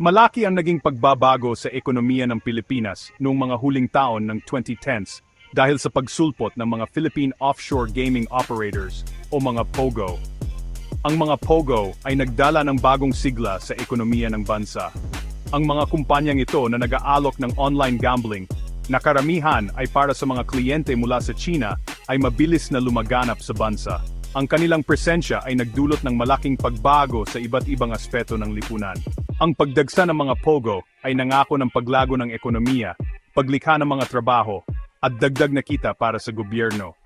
Malaki ang naging pagbabago sa ekonomiya ng Pilipinas noong mga huling taon ng 2010s dahil sa pagsulpot ng mga Philippine Offshore Gaming Operators o mga POGO. Ang mga POGO ay nagdala ng bagong sigla sa ekonomiya ng bansa. Ang mga kumpanyang ito na nag-aalok ng online gambling na karamihan ay para sa mga kliyente mula sa China ay mabilis na lumaganap sa bansa. Ang kanilang presensya ay nagdulot ng malaking pagbago sa iba't ibang aspeto ng lipunan. Ang pagdagsa ng mga POGO ay nangako ng paglago ng ekonomiya, paglikha ng mga trabaho, at dagdag na kita para sa gobyerno.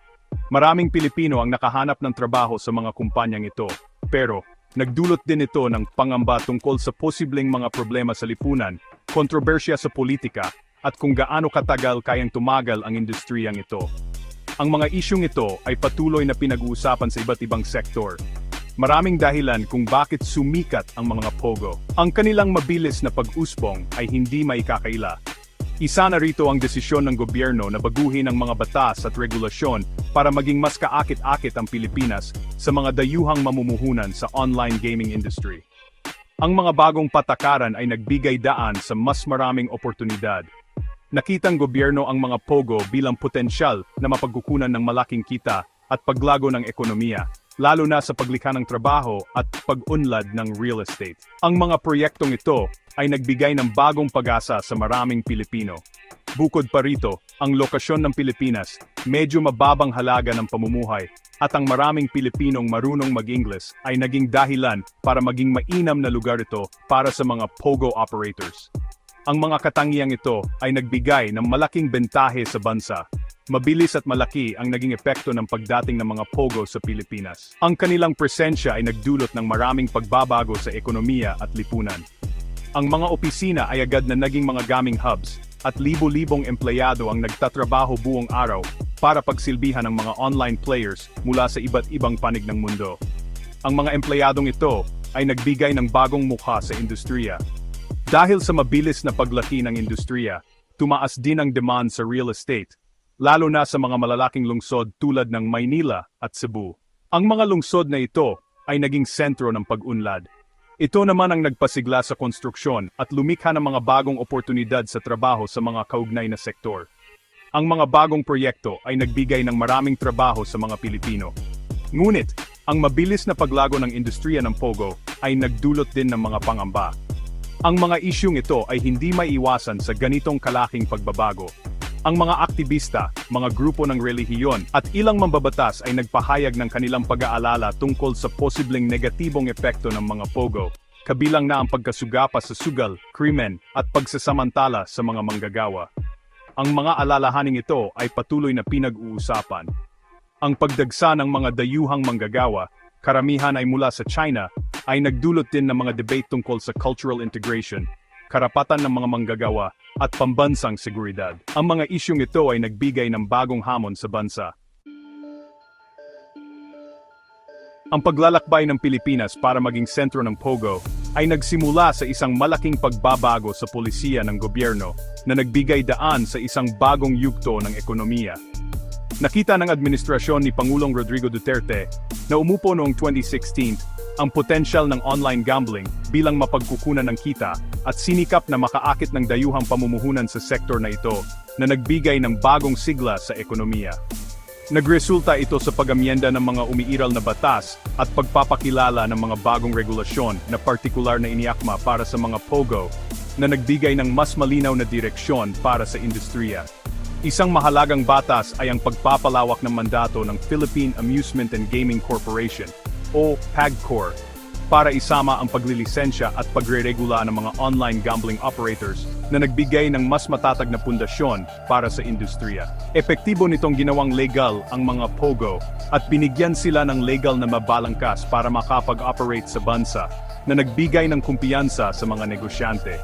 Maraming Pilipino ang nakahanap ng trabaho sa mga kumpanyang ito, pero nagdulot din ito ng pangamba tungkol sa posibleng mga problema sa lipunan, kontrobersya sa politika, at kung gaano katagal kayang tumagal ang industriyang ito. Ang mga isyong ito ay patuloy na pinag-uusapan sa iba't ibang sektor. Maraming dahilan kung bakit sumikat ang mga pogo. Ang kanilang mabilis na pag-usbong ay hindi maikakaila. Isa na rito ang desisyon ng gobyerno na baguhin ang mga batas at regulasyon para maging mas kaakit-akit ang Pilipinas sa mga dayuhang mamumuhunan sa online gaming industry. Ang mga bagong patakaran ay nagbigay daan sa mas maraming oportunidad. Nakitang gobyerno ang mga POGO bilang potensyal na mapagkukunan ng malaking kita at paglago ng ekonomiya, lalo na sa paglikha ng trabaho at pag-unlad ng real estate. Ang mga proyektong ito ay nagbigay ng bagong pag-asa sa maraming Pilipino. Bukod pa rito, ang lokasyon ng Pilipinas, medyo mababang halaga ng pamumuhay, at ang maraming Pilipinong marunong mag-Ingles ay naging dahilan para maging mainam na lugar ito para sa mga POGO operators. Ang mga katangiang ito ay nagbigay ng malaking bentahe sa bansa. Mabilis at malaki ang naging epekto ng pagdating ng mga POGO sa Pilipinas. Ang kanilang presensya ay nagdulot ng maraming pagbabago sa ekonomiya at lipunan. Ang mga opisina ay agad na naging mga gaming hubs at libo-libong empleyado ang nagtatrabaho buong araw para pagsilbihan ng mga online players mula sa iba't ibang panig ng mundo. Ang mga empleyadong ito ay nagbigay ng bagong mukha sa industriya. Dahil sa mabilis na paglaki ng industriya, tumaas din ang demand sa real estate, lalo na sa mga malalaking lungsod tulad ng Maynila at Cebu. Ang mga lungsod na ito ay naging sentro ng pag-unlad. Ito naman ang nagpasigla sa konstruksyon at lumikha ng mga bagong oportunidad sa trabaho sa mga kaugnay na sektor. Ang mga bagong proyekto ay nagbigay ng maraming trabaho sa mga Pilipino. Ngunit, ang mabilis na paglago ng industriya ng Pogo ay nagdulot din ng mga pangamba. Ang mga isyung ito ay hindi maiwasan sa ganitong kalaking pagbabago. Ang mga aktivista, mga grupo ng relihiyon at ilang mambabatas ay nagpahayag ng kanilang pag-aalala tungkol sa posibleng negatibong epekto ng mga pogo, kabilang na ang pagkasugapa sa sugal, krimen at pagsasamantala sa mga manggagawa. Ang mga alalahaning ito ay patuloy na pinag-uusapan. Ang pagdagsa ng mga dayuhang manggagawa, karamihan ay mula sa China, ay nagdulot din ng mga debate tungkol sa cultural integration, karapatan ng mga manggagawa, at pambansang seguridad. Ang mga isyong ito ay nagbigay ng bagong hamon sa bansa. Ang paglalakbay ng Pilipinas para maging sentro ng POGO ay nagsimula sa isang malaking pagbabago sa polisiya ng gobyerno na nagbigay daan sa isang bagong yugto ng ekonomiya. Nakita ng administrasyon ni Pangulong Rodrigo Duterte na umupo noong 2016 ang potensyal ng online gambling bilang mapagkukunan ng kita at sinikap na makaakit ng dayuhang pamumuhunan sa sektor na ito na nagbigay ng bagong sigla sa ekonomiya. Nagresulta ito sa pagamyenda ng mga umiiral na batas at pagpapakilala ng mga bagong regulasyon na partikular na iniakma para sa mga POGO na nagbigay ng mas malinaw na direksyon para sa industriya. Isang mahalagang batas ay ang pagpapalawak ng mandato ng Philippine Amusement and Gaming Corporation o PAGCOR para isama ang paglilisensya at pagreregula ng mga online gambling operators na nagbigay ng mas matatag na pundasyon para sa industriya. Epektibo nitong ginawang legal ang mga POGO at binigyan sila ng legal na mabalangkas para makapag-operate sa bansa na nagbigay ng kumpiyansa sa mga negosyante.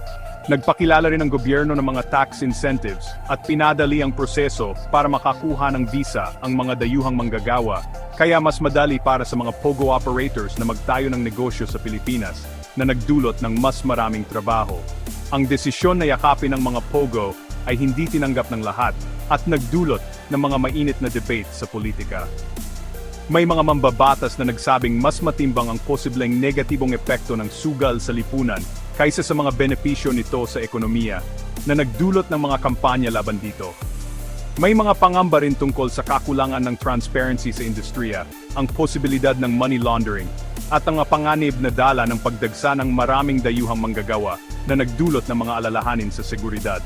Nagpakilala rin ang gobyerno ng mga tax incentives at pinadali ang proseso para makakuha ng visa ang mga dayuhang manggagawa, kaya mas madali para sa mga POGO operators na magtayo ng negosyo sa Pilipinas na nagdulot ng mas maraming trabaho. Ang desisyon na yakapin ng mga POGO ay hindi tinanggap ng lahat at nagdulot ng mga mainit na debate sa politika. May mga mambabatas na nagsabing mas matimbang ang posibleng negatibong epekto ng sugal sa lipunan kaysa sa mga benepisyo nito sa ekonomiya na nagdulot ng mga kampanya laban dito. May mga pangamba rin tungkol sa kakulangan ng transparency sa industriya, ang posibilidad ng money laundering, at ang panganib na dala ng pagdagsa ng maraming dayuhang manggagawa na nagdulot ng mga alalahanin sa seguridad.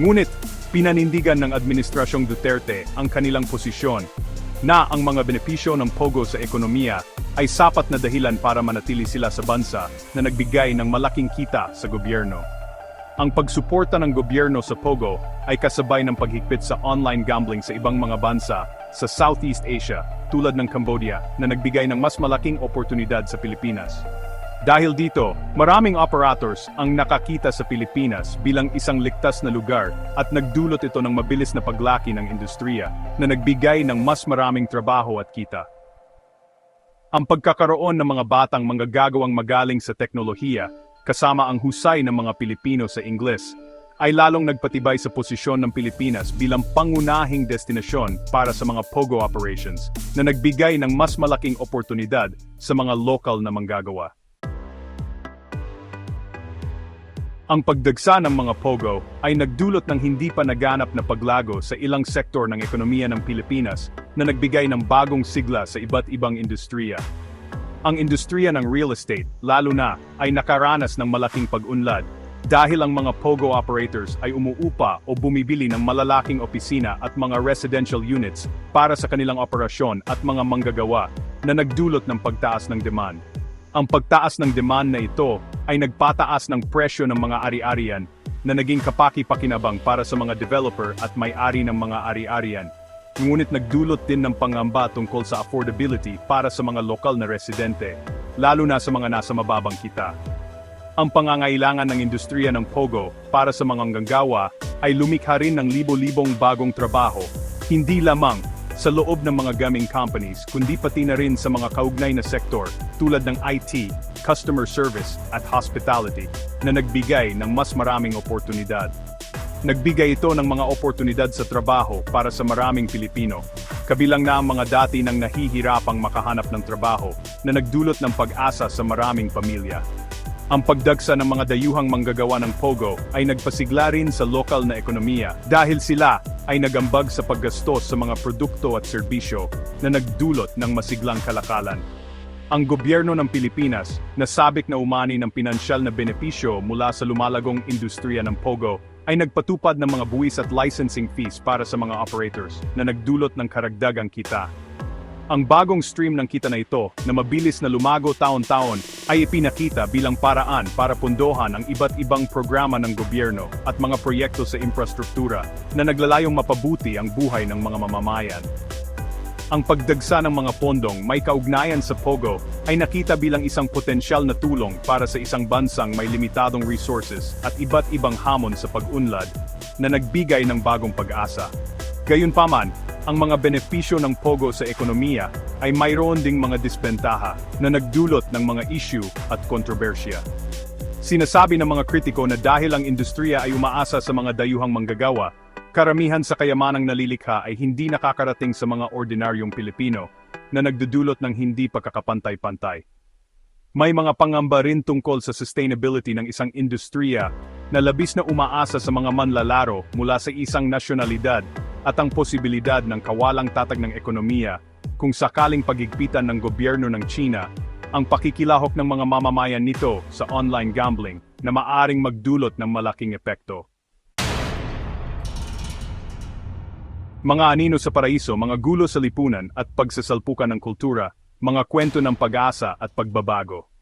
Ngunit, pinanindigan ng Administrasyong Duterte ang kanilang posisyon na ang mga benepisyo ng POGO sa ekonomiya ay sapat na dahilan para manatili sila sa bansa na nagbigay ng malaking kita sa gobyerno. Ang pagsuporta ng gobyerno sa POGO ay kasabay ng paghigpit sa online gambling sa ibang mga bansa sa Southeast Asia tulad ng Cambodia na nagbigay ng mas malaking oportunidad sa Pilipinas. Dahil dito, maraming operators ang nakakita sa Pilipinas bilang isang ligtas na lugar at nagdulot ito ng mabilis na paglaki ng industriya na nagbigay ng mas maraming trabaho at kita. Ang pagkakaroon ng mga batang manggagawang magaling sa teknolohiya kasama ang husay ng mga Pilipino sa Ingles, ay lalong nagpatibay sa posisyon ng Pilipinas bilang pangunahing destinasyon para sa mga POGO operations na nagbigay ng mas malaking oportunidad sa mga lokal na manggagawa. Ang pagdagsa ng mga POGO ay nagdulot ng hindi pa naganap na paglago sa ilang sektor ng ekonomiya ng Pilipinas na nagbigay ng bagong sigla sa iba't ibang industriya ang industriya ng real estate, lalo na, ay nakaranas ng malaking pag-unlad dahil ang mga POGO operators ay umuupa o bumibili ng malalaking opisina at mga residential units para sa kanilang operasyon at mga manggagawa na nagdulot ng pagtaas ng demand. Ang pagtaas ng demand na ito ay nagpataas ng presyo ng mga ari-arian na naging kapaki-pakinabang para sa mga developer at may-ari ng mga ari-arian ngunit nagdulot din ng pangamba tungkol sa affordability para sa mga lokal na residente, lalo na sa mga nasa mababang kita. Ang pangangailangan ng industriya ng POGO para sa mga ganggawa ay lumikha rin ng libo-libong bagong trabaho, hindi lamang sa loob ng mga gaming companies kundi pati na rin sa mga kaugnay na sektor tulad ng IT, customer service at hospitality na nagbigay ng mas maraming oportunidad. Nagbigay ito ng mga oportunidad sa trabaho para sa maraming Pilipino, kabilang na ang mga dati nang nahihirapang makahanap ng trabaho na nagdulot ng pag-asa sa maraming pamilya. Ang pagdagsa ng mga dayuhang manggagawa ng POGO ay nagpasigla rin sa lokal na ekonomiya dahil sila ay nagambag sa paggastos sa mga produkto at serbisyo na nagdulot ng masiglang kalakalan. Ang gobyerno ng Pilipinas, nasabik na umani ng pinansyal na benepisyo mula sa lumalagong industriya ng POGO, ay nagpatupad ng mga buwis at licensing fees para sa mga operators na nagdulot ng karagdagang kita. Ang bagong stream ng kita na ito na mabilis na lumago taon-taon ay ipinakita bilang paraan para pundohan ang iba't ibang programa ng gobyerno at mga proyekto sa infrastruktura na naglalayong mapabuti ang buhay ng mga mamamayan. Ang pagdagsa ng mga pondong may kaugnayan sa POGO ay nakita bilang isang potensyal na tulong para sa isang bansang may limitadong resources at iba't ibang hamon sa pag-unlad na nagbigay ng bagong pag-asa. Gayunpaman, ang mga benepisyo ng POGO sa ekonomiya ay mayroon ding mga dispentaha na nagdulot ng mga issue at kontrobersya. Sinasabi ng mga kritiko na dahil ang industriya ay umaasa sa mga dayuhang manggagawa, Karamihan sa kayamanang nalilikha ay hindi nakakarating sa mga ordinaryong Pilipino na nagdudulot ng hindi pagkakapantay-pantay. May mga pangamba rin tungkol sa sustainability ng isang industriya na labis na umaasa sa mga manlalaro mula sa isang nasyonalidad at ang posibilidad ng kawalang tatag ng ekonomiya kung sakaling pagigpitan ng gobyerno ng China ang pakikilahok ng mga mamamayan nito sa online gambling na maaring magdulot ng malaking epekto. Mga anino sa paraiso, mga gulo sa lipunan at pagsasalpukan ng kultura, mga kwento ng pag-asa at pagbabago.